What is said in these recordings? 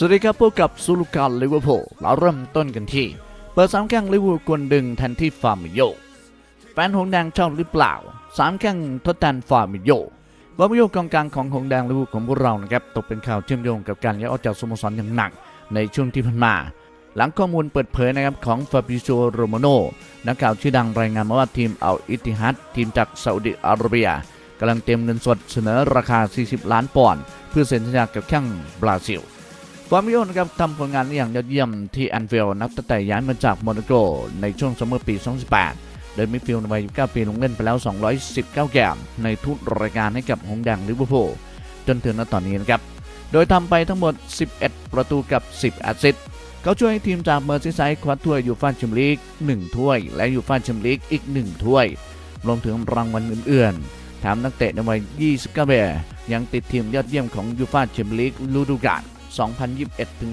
สวัสดีครับพบกับซูลูการลิเวอร์พูลเราเริ่มต้นกันที่ เปิดสามแข้งลิเวอร์พูลกวนดึงแทนที่ฟาร์มิโยแฟนหงแดงชอบหรือเปล่าสามแข้งทดแทนฟาร์มิโยฟาร์มิโยกองกลางของหงแดงลิเวอร์พูลของพวกเรานะครับตกเป็นข่าวเชื่อมโยงกับการย้ายออกจากสโมสรอย่างหนัก ในช่วงที่ผ่านมาหลังข้อมูลเปิดเผยนะครับของฟาบิโซโรมาโนนักข่าวชื่อดังรายงานมาว่าทีมเอัลอิติฮัดทีมจากซาอุดิอาระเบียกำลังเตรียมเงินสดเสนอราคา 40 ล้านปอนด์เพื่อเซ็นสัญญากับแข้งบราซิล ฟามิโอนะครับทำผลงานอย่างยอดเยี่ยมที่แอนฟิลด์นับตั้งแต่ย้ายมาจากโมนาโกในช่วงซัมเมอร์ปี 2018 โดยมิฟิลด์ในวัย 29 ปีลงเล่นไปแล้ว 219 เกมในทุกรายการให้กับหงส์แดงลิเวอร์พูลจนถึงณตอนนี้นะครับ โดยทำไปทั้งหมด 11 ประตูกับ 10 แอสซิสต์เขาช่วยให้ทีมจากเมอร์ซีไซด์คว้าถ้วยยูฟ่าแชมเปี้ยนลีก 1 ถ้วย และยูฟ่าแชมเปี้ยนลีกอีก 1 ถ้วย รวมถึงรางวัลอื่นๆแถมนักเตะในวัย 29 ปียังติดทีมยอดเยี่ยมของยูฟ่าแชมเปี้ยนลีกฤดูกาล 2021 ถึง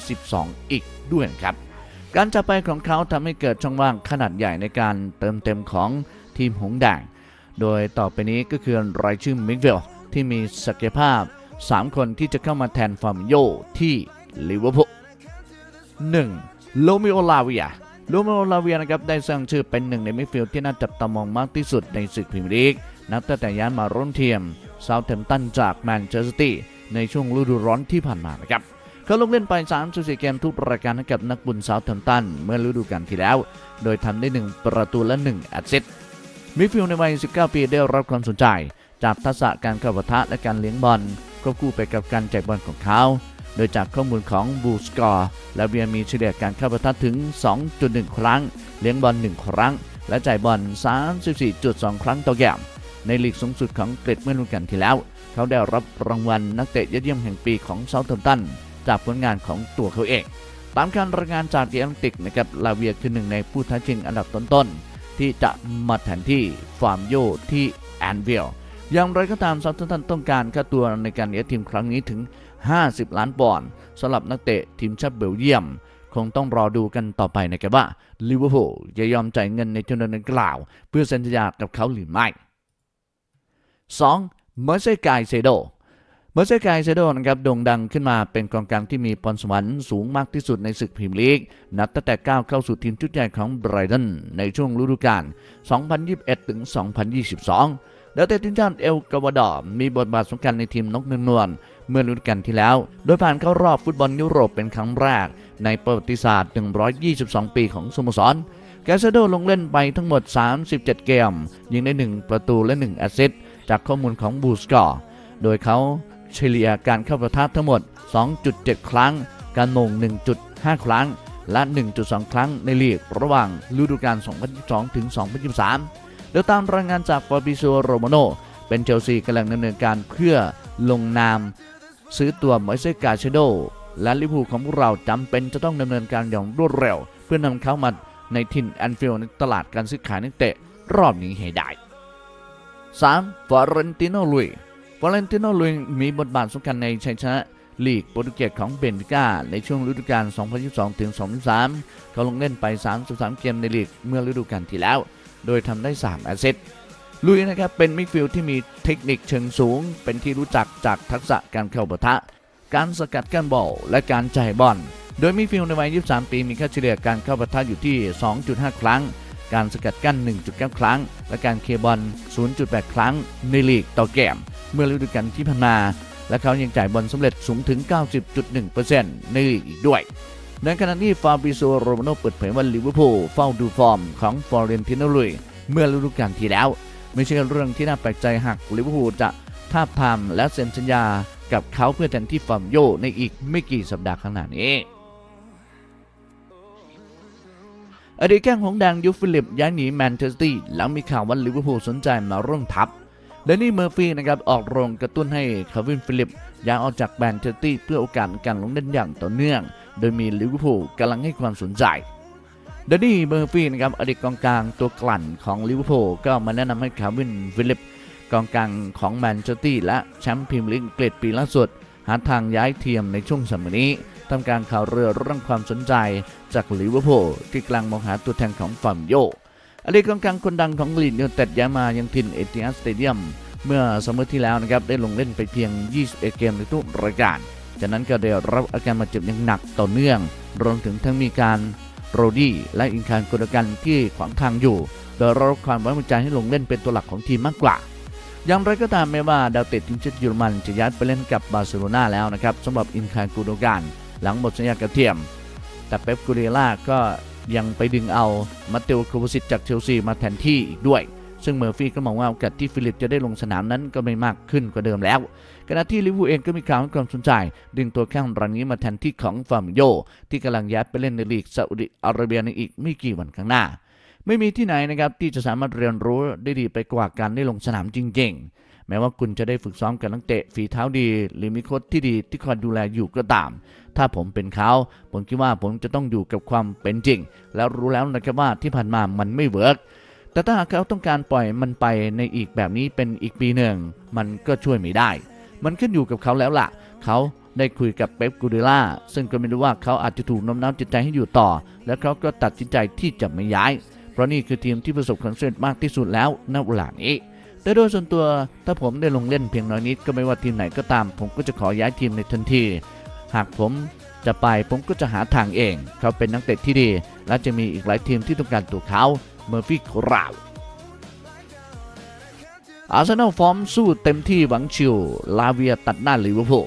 2022 อีกด้วยครับ การจากไปของเขาทำให้เกิดช่องว่างขนาดใหญ่ในการเติมเต็มของทีมหงแดง โดยต่อไปนี้ก็คือรายชื่อมิกเวลที่มีศักยภาพ 3 คนที่จะเข้ามาแทนฟาร์มโยที่ลิเวอร์พูล 1. โลมิโอลาเวียโลมิโอลาเวียนะครับได้สร้างชื่อเป็นหนึ่งในมิดฟิลด์ที่น่าจับตามองมากที่สุดในศึกพรีเมียร์ลีกนับตั้งแต่ย้ายมาร่วมทีมเซาท์แฮมป์ตันจากแมนเชสเตอร์ซิตี้ ในช่วงฤดูร้อนที่ผ่านมานะครับเขาลงเล่นไป34เกมทุกรายการให้กับนักบุญเซาท์แฮมตัน เมื่อฤดูกาลที่แล้ว โดยทำได้ 1 ประตูและ1แอสซิสต์มิดฟิลด์ในวัย 19 ปีได้รับความสนใจ จากทักษะการเข้าปะทะและการเลี้ยงบอลควบคู่ไปกับการจ่ายบอลของเขา โดยจากข้อมูลของบูสกอร์และเบียมีเฉลี่ยการเข้าปะทะถึง 2.1 ครั้ง เลี้ยงบอล 1 ครั้ง และจ่ายบอล 34.2 ครั้งต่อเกม ในลีกสูงสุดของอังกฤษเมื่อฤดูกาลที่แล้ว เขาได้รับรางวัลนักเตะยอดเยี่ยมแห่งปีของเซาท์แฮมป์ตันจากผลงานของตัวเขาเอง ตามการรายงานจากเดียนติกนะครับลาเวียคือหนึ่งในผู้ท้าชิงอันดับต้นๆ ที่จะมาแทนที่ฟาร์มโยที่แอนวิลอย่างไรก็ตามเซาท์แฮมป์ตันต้องการค่าตัวในการเลี้ยงทีมครั้งนี้ถึง 50 ล้านปอนด์สำหรับนักเตะทีมชาติเบลเยียม คงต้องรอดูกันต่อไปนะครับว่าลิเวอร์พูลจะยอมจ่ายเงินในจำนวนดังกล่าว เพื่อเซ็นสัญญากับเขาหรือไม่ 2. เมอร์เซกายเซโดเมอร์เซกายเซโดนะครับโด่งดังขึ้นมาเป็นกองกลางที่มีพรสวรรค์สูงมากที่สุดในศึกพรีเมียร์ลีก นับตั้งแต่ก้าวเข้าสู่ทีมชุดใหญ่ของไบรตันในช่วงฤดูกาล 2021 ถึง 2022 แล้วแต่ทีมชาติเอลกาวาดอร์มีบทบาทสำคัญในทีมนกนวลเมื่อฤดูกาลที่แล้ว โดยผ่านเข้ารอบฟุตบอลยุโรปเป็นครั้งแรก ในประวัติศาสตร์ 122 ปีของสโมสรแกสโดลงเล่นไปทั้งหมด 37 เกม ยิงได้ 1 ประตูและ 1 แอสซิสต์ จากข้อมูลของบูสกอร์โดยเขาเฉลี่ยการเข้าประทะทั้งหมด 2.7 ครั้ง การมง 1.5 ครั้ง และ 1.2 ครั้งในลีกระหว่างฤดูกาล 2022 ถึง 2023แล้วตามรายงานจากฟาบิโซโรมาโน เป็นเชลซีกำลังดำเนินการเพื่อลงนาม ซื้อตัวมอยเซกาเชโด และลิพูของพวกเราจำเป็นจะต้องดำเนินการอย่างรวดเร็ว เพื่อนำเขามาในถิ่นแอนฟิลด์ในตลาดการซื้อขายนักเตะรอบนี้ให้ได้ 3. ฟอเรนติโนลุยฟอเรนติโนลุยมีบทบาทสำคัญในชัยชนะลีกโปรตุเกสของเบนฟิก้าในช่วงฤดูกาล 2022-2023 เขาลงเล่นไป 33 เกมในลีกเมื่อฤดูกาลที่แล้ว โดยทำได้ 3 แอสซิสต์ลุยนะครับเป็นมิดฟิลด์ที่มีเทคนิคเชิงสูง เป็นที่รู้จักจากทักษะการเข้าปะทะ การสกัดกั้นบอลและการจ่ายบอล โดยมิดฟิลด์ในวัย 23 ปีมีค่าเฉลี่ยการเข้าปะทะอยู่ที่ 2.5 ครั้ง การสกัดกั้น 1.9 ครั้ง และการเคลียร์บอล 0.8 ครั้งในลีกต่อเกม เมื่อฤดูกาลที่ผ่านมา และเขายังจ่ายบอลสำเร็จสูงถึง 90.1%ในลีกอีกด้วยในขณะที่ฟาบิโซโรมาโนเปิดเผยว่าลิเวอร์พูลเฝ้าดูฟอร์มของฟอร์เรนติโนลุยเมื่อฤดูกาลที่แล้ว ไม่ใช่เรื่องที่น่าแปลกใจหากลิเวอร์พูลจะท้าบทามและเซ็นสัญญากับเขาเพื่อแทนที่ฟาร์มโยในอีกไม่กี่สัปดาห์ข้างหน้านี้ อดีตแข้งของแดงยูฟิลิปย้ายหนีแมนเชสเตอร์หลังมีข่าวว่าลิเวอร์พูลสนใจมาร่วมทัพและนี่เมอร์ฟี่นะครับออกโรงกระตุ้นให้คาวินฟิลิปย้ายออกจากแมนเชสเตอร์เพื่อโอกาสการลงเล่นอย่างต่อเนื่อง โดยมีลิเวอร์พูลกำลังให้ความสนใจเดนนี่เมอร์ฟี่นะครับอดีตกองกลางตัวกลั่นของลิเวอร์พูลก็มาแนะนำให้คาวินฟิลิปกองกลางของแมนเชสเตอร์และแชมป์พรีเมียร์ลีกอังกฤษปีล่าสุด หาทางย้ายเทียมในช่วงสัมัยนี้ ทำการข่าวเรือเรื่องความสนใจจากลิเวอร์พูลที่กำลังมองหาตัวแทนของฟาร์มโยอดีตกองกลางคนดังของลีดยูไนเต็ดย้ายมายังทินเอติฮัดสเตเดียมเมื่อสมมติที่แล้วนะครับได้ลงเล่นไปเพียง 21 เกมในทุกรายการ จากนั้นก็ได้รับอาการบาดเจ็บอย่างหนักต่อเนื่อง รวมถึงทั้งมีการโรดี้และอินคานกุลกันที่ขวางทางอยู่ โดยรับความไว้วางใจให้ลงเล่นเป็นตัวหลักของทีมมากกว่า อย่างไรก็ตามแม้ว่าดาวเตะทีมชาติเยอรมันจะย้ายไปเล่นกับบาร์เซโลนาแล้วนะครับสำหรับอินคานกูโดกัน หลังหมดสัญญากับเทียม แต่เป๊ปกูเรล่าก็ยังไปดึงเอามาเตโอโควิสิตจากเชลซีมาแทนที่อีกด้วย ซึ่งเมอร์ฟี่ก็มองว่าโอกาสที่ฟิลิปจะได้ลงสนามนั้นก็ไม่มากขึ้นกว่าเดิมแล้วขณะที่ลิเวอร์พูลเองก็มีข่าวให้ความสนใจ ดึงตัวแข้งรายนี้มาแทนที่ของฟาร์มโย ที่กำลังย้ายไปเล่นในลีกซาอุดิอาระเบียในอีกไม่กี่วันข้างหน้า ไม่มีที่ไหนนะครับที่จะสามารถเรียนรู้ได้ดีไปกว่าการได้ลงสนามจริง ๆ แม้ว่าคุณจะได้ฝึกซ้อมกับนักเตะฝีเท้าดี หรือมีโค้ชที่ดีที่คอยดูแลอยู่ก็ตาม ถ้าผมเป็นเขาผมคิดว่าผมจะต้องอยู่กับความเป็นจริง แล้วรู้แล้วนะครับว่าที่ผ่านมามันไม่เวิร์กแต่ถ้าหากเขาต้องการปล่อยมันไปในอีกแบบนี้เป็นอีกปีหนึ่งมันก็ช่วยไม่ได้ มันขึ้นอยู่กับเขาแล้วล่ะ เขาได้คุยกับเป๊ปกูเดล่าซึ่งก็ไม่รู้ว่าเขาอาจจะถูกน้มน้าวจิตใจให้อยู่ต่อ แล้วเขาก็ตัดสินใจที่จะไม่ย้าย เพราะนี่คือทีมที่ประสบความสำเร็จมากที่สุดแล้วณเวลานี้ แต่โดยส่วนตัวถ้าผมได้ลงเล่นเพียงน้อยนิดก็ไม่ว่าทีมไหนก็ตาม ผมก็จะขอย้ายทีมในทันที หากผมจะไปผมก็จะหาทางเอง เขาเป็นนักเตะที่ดี และจะมีอีกหลายทีมที่ต้องการตัวเขาเมอร์ฟี่กราวอาร์เซนอลฟอร์มสู้เต็มที่หวังชิว ลาเวียตัดหน้าลิเวอร์พูล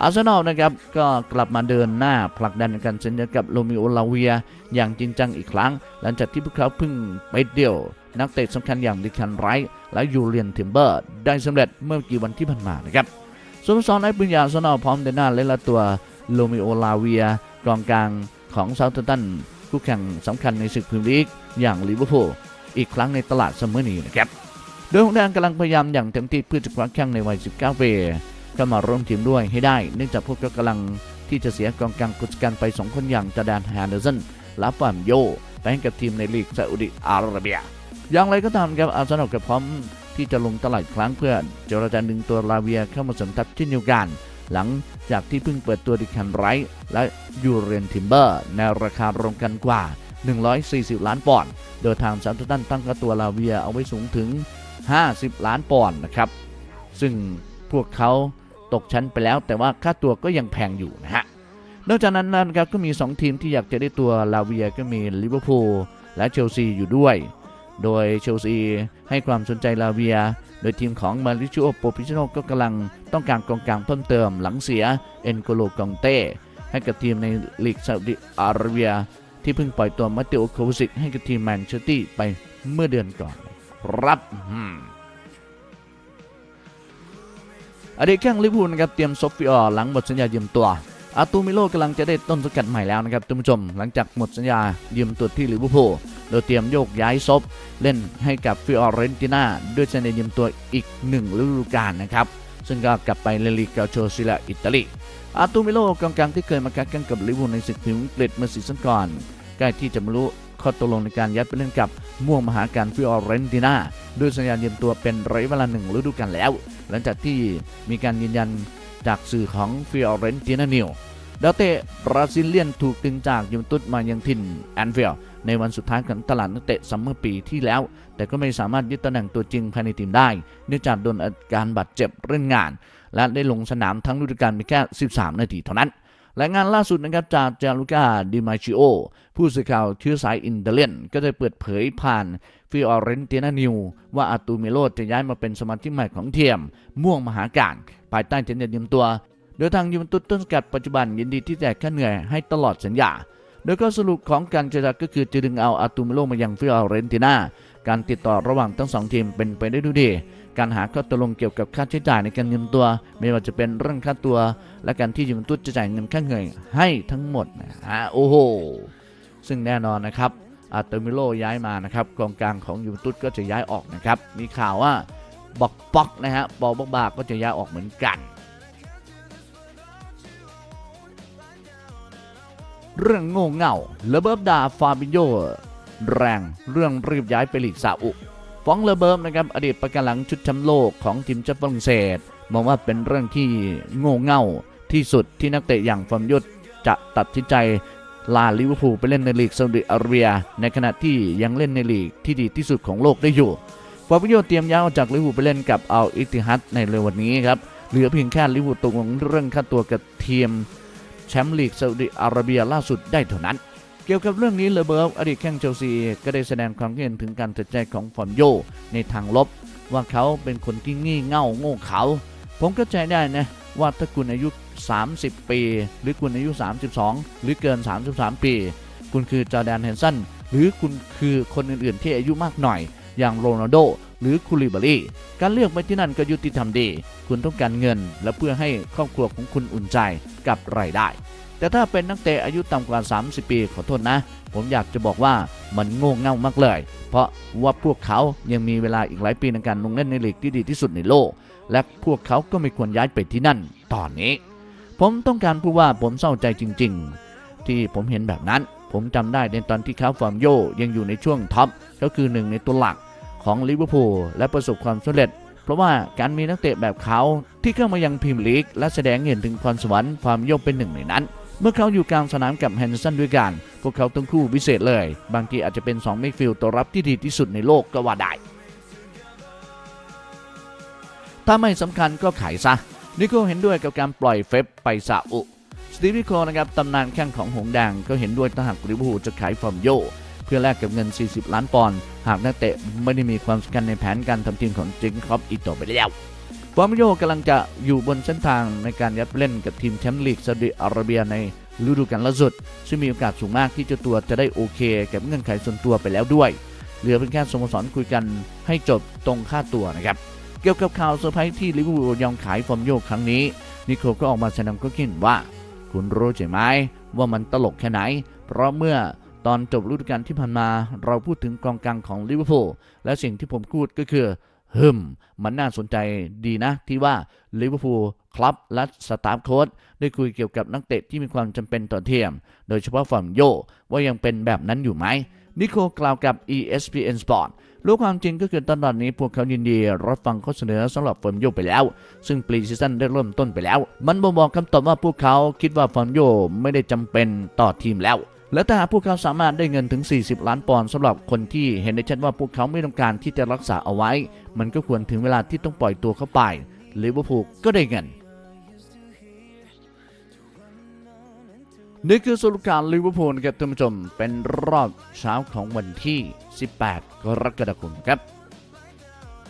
อาร์เซนอลนะครับก็กลับมาเดินหน้าผลักดันการเซ็นกับโรมิโอลาเวีย อย่างจริงจังอีกครั้ง หลังจากที่พวกเขาเพิ่งไปเดียว นักเตะสำคัญอย่างดิคันไรท์และยูเลียนทิมเบอร์ ได้สำเร็จเมื่อกี่วันที่ผ่านมานะครับสโมสรไอ้ปืนยาวอาร์เซนอพร้อมเดนหน้าเลนละตัวโรมิโอลาเวียกองกลางของเซาท์ตันคู่แข่งสำคัญในศึกพรีเมียร์ลีกอย่างลิเวอร์พูลอีกครั้งในตลาดซัมเมอร์นี้นะครับ โดยหงแดงกำลังพยายามอย่างเต็มที่เพื่อจะคว้าแข้งในวัย 19 ปีเข้ามาร่วมทีมด้วยให้ได้ เนื่องจากพวกเขากำลังที่จะเสียกองกลางกุศกันไป 2 คนอย่างจาดานแฮนเดอร์สันและฟามโยไปให้กับทีมในลีกซาอุดิอาระเบีย อย่างไรก็ตามครับอาร์เซนอลก็พร้อมที่จะลงตลาดครั้งเพื่อเจรจาดึงตัวลาเวียเข้ามาสริมทัพเช่นเดียวกัน หลังจากที่เพิ่งเปิดตัวดิคันไรท์และยูเรนทิมเบอร์ในราคารวมกันกว่า 140 ล้านปอนด์โดยทางซาอุตันตั้งค่าตัวลาเวียเอาไว้สูงถึง 50 ล้านปอนด์นะครับ ซึ่งพวกเขาตกชั้นไปแล้ว แต่ว่าค่าตัวก็ยังแพงอยู่นะฮะนอกจากนั้นนะครับก็มี 2 ทีมที่อยากจะได้ตัวลาเวียก็มีลิเวอร์พูลและเชลซีอยู่ด้วย โดยเชลซีให้ความสนใจลาเวีย โดยทีมของมาริชิโอโปปิชโนก็กำลังต้องการกองกลางเพิ่มเติมหลังเสียเอ็นโกโลกองเต้ให้กับทีมในลีกซาอุดิอาระเบีย ที่เพิ่งปล่อยตัวมาเตโอโควิสิกให้กับทีมแมนเชสเตอร์ไปเมื่อเดือนก่อนรับอดีตแข้งลิเวอร์พูลนะครับเตรียมซอฟฟิออหลังหมดสัญญายืมตัว อาตูมิโลกำลังจะได้ต้นสังกัดใหม่แล้วนะครับท่านผู้ชม หลังจากหมดสัญญายืมตัวที่ลิเวอร์พูลโดยเตรียมโยกย้ายซบเล่นให้กับฟิออเรนติน่าด้วยสัญญายืมตัวอีกหนึ่งฤดูกาลนะครับ ซึ่งก็กลับไปเลลีกาโชซิลาอิตาลีอาตูมิโลกองกลางที่เคยมากักกันกับลิเวอร์พูลในศึกพรีเมียร์อังกฤษเมื่อซีซั่นก่อนใกล้ที่จะบรรลุข้อตกลงในการย้ายไปเล่นกับม่วงมหาการฟิออเรนติน่าด้วยสัญญายืมตัวเป็นระยะเวลาหนึ่งฤดูกาลแล้ว หลังจากที่มีการยืนยัน จากสื่อของฟิออเรนติน่านิวดาวเตะบราซิเลียนถูกดึงจากยูเวนตุสมายังถิ่นแอนฟิลในวันสุดท้ายของตลาดนักเตะซัมเมอร์ปีที่แล้ว แต่ก็ไม่สามารถยึดตำแหน่งตัวจริงภายในทีมได้ เนื่องจากโดนอาการบาดเจ็บเรื่องงาน และได้ลงสนามทั้งฤดูกาลเพียงแค่ 13 นาทีเท่านั้นรายงานล่าสุดนะครับจากจารุกาดิมาชิโอ ผู้สื่อข่าวเชื้อสายอินเตเลียน ก็ได้เปิดเผยผ่านฟิออเรนตินานิว ว่าอาตูเมโลจะย้ายมาเป็นสมาชิกใหม่ของทีมม่วงมหาการ ภายใต้สัญญายืมตัว โดยทางยูเวนตุสต้นสกัดปัจจุบันยินดีที่จะค่าเหนื่อยให้ตลอดสัญญา โดยก็สรุปของการเจรจาก็คือจะดึงเอาอาตูเมโลมายังฟิออเรนตินาการติดต่อระหว่างทั้งสองทีมเป็นไปได้ด้วยดี การหาข้อตกลงเกี่ยวกับค่าใช้จ่ายในการยืมตัว ไม่ว่าจะเป็นเรื่องค่าตัว และการที่ยูเวนตุสจะจ่ายเงินค่าเหนื่อยให้ทั้งหมดนะฮะโอ้โห ซึ่งแน่นอนนะครับอาเตอร์มิโลย้ายมานะครับกองกลางของยูเวนตุสก็จะย้ายออกนะครับ มีข่าวว่า บอกป๊อกนะฮะบอลบอกบาก็จะย้ายออกเหมือนกัน เรื่องโง่เง่าเลเบิร์บดาฟาบิโยแรงเรื่องรีบย้ายไปลีกซาอุฟองเลเบิร์บนะครับอดีตประกันหลังชุดแชมป์โลกของทีมชาติฝรั่งเศสมองว่าเป็นเรื่องที่โง่เง่าที่สุดที่นักเตะอย่างฟาบิโยจะตัดสินใจลาลิเวอร์พูลไปเล่นในลีกซาอุดิอาระเบีย ในขณะที่ยังเล่นในลีกที่ดีที่สุดของโลกได้อยู่ ฟาบิโยเตรียมย้ายออกจากลิเวอร์พูลไปเล่นกับอัลอิติฮัดในเร็ววันนี้ครับ เหลือเพียงแค่ลิเวอร์พูลตกลงเรื่องค่าตัวกับทีมแชมป์ลีกซาอุดิอาระเบียล่าสุดได้เท่านั้น เกี่ยวกับเรื่องนี้เลเบิร์ฟอดีตแข้งเชลซีก็ได้แสดงความคิดเห็นถึงการตัดใจของฟอร์มโยในทางลบ ว่าเขาเป็นคนที่งี่เง่าโง่เขาผมเข้าใจได้นะว่าถ้าคุณอายุ 30 ปี หรือคุณอายุ 32 หรือเกิน 33 ปี คุณคือจอแดนเฮนสันหรือคุณคือคนอื่นๆที่อายุมากหน่อย อย่างโรนัลโดหรือคูลิบารีการเลือกไปที่นั่นก็ยุติธรรมดี คุณต้องการเงิน และเพื่อให้ครอบครัวของคุณอุ่นใจกับรายได้ แต่ถ้าเป็นนักเตะอายุต่ำกว่า 30 ปีขอโทษนะ ผมอยากจะบอกว่ามันโง่เง่ามากเลย เพราะว่าพวกเขายังมีเวลาอีกหลายปีในการลงเล่นในลีกที่ดีที่สุดในโลก และพวกเขาก็ไม่ควรย้ายไปที่นั่น ตอนนี้ ผมต้องการพูดว่าผมเศร้าใจจริง ๆ ที่ผมเห็นแบบนั้นผมจำได้ในตอนที่เขาฟอร์มโยยังอยู่ในช่วงท็อปก็คือหนึ่งในตัวหลัก ของลิเวอร์พูลและประสบความสำเร็จ เพราะว่าการมีนักเตะแบบเขาที่เข้ามายังพรีเมียร์ลีก และแสดงเห็นถึงพรสวรรค์ฟอร์มโยเป็นหนึ่งในนั้น เมื่อเขาอยู่กลางสนามกับแฮนเดอร์สันด้วยกัน พวกเขาต้องคู่วิเศษเลย บางทีอาจจะเป็น2มิดฟิลด์ตัวรับที่ดีที่สุดในโลกก็ว่าได้ถ้าไม่สำคัญก็ขายซะนิโคเห็นด้วยกับการปล่อยเฟบไปซาอุสตีฟิโคนะครับตำนานแข้งของหงส์แดงก็เห็นด้วยถ้าหากลิเวอร์พูลจะขายฟอร์มโย เพื่อแลกกับเงิน 40 ล้านปอนด์ หากนักเตะไม่ได้มีความสำคัญในแผนการทำทีมของเจงครอปอีกต่อไปแล้วฟอร์มโยกำลังจะอยู่บนเส้นทางในการยัดเล่นกับทีมแชมป์ลีกซาอุดิอาระเบียในฤดูกาลล่าสุด ซึ่งมีโอกาสสูงมากที่เจ้าตัวจะได้โอเคกับเงื่อนไขส่วนตัวไปแล้วด้วย เหลือเป็นแค่สโมสรคุยกันให้จบตรงค่าตัวนะครับ เกี่ยวกับข่าวเซอร์ไพรส์ที่ลิเวอร์พูลยอมขายฟอร์มโยครั้งนี้ นิโคลก็ออกมาแสดงความคิดเห็นว่า คุณรู้ใช่ไหมว่ามันตลกแค่ไหน เพราะเมื่อ ตอนจบฤดูกาลที่ผ่านมา เราพูดถึงกองกลางของลิเวอร์พูลและสิ่งที่ผมพูดก็คือฮึมมันน่าสนใจดีนะ ที่ว่าลิเวอร์พูลคลับและสตาฟโค้ชได้คุยเกี่ยวกับนักเตะที่มีความจำเป็นต่อทีมโดยเฉพาะฟอร์มโยว่ายังเป็นแบบนั้นอยู่ไหม นิโคลกล่าวกับ ESPN Sport รู้ความจริงก็คือตอนนี้พวกเขายินดีรับฟังข้อเสนอสำหรับฟอร์มโยไปแล้ว ซึ่งปรีซีซั่นได้เริ่มต้นไปแล้ว มันบ่งบอกคำตอบว่าพวกเขาคิดว่าฟอร์มโยไม่ได้จำเป็นต่อทีมแล้ว และถ้าหากพวกเขาสามารถได้เงินถึง 40 ล้านปอนด์สำหรับคนที่เห็นได้ชัดว่าพวกเขาไม่ต้องการที่จะรักษาเอาไว้ มันก็ควรถึงเวลาที่ต้องปล่อยตัวเข้าไปลิเวอร์พูลก็ได้เงินนี่คือสรุปการลิเวอร์พูลครับท่านผู้ชมเป็นรอบเช้าของวันที่ 18 กรกฎาคมครับ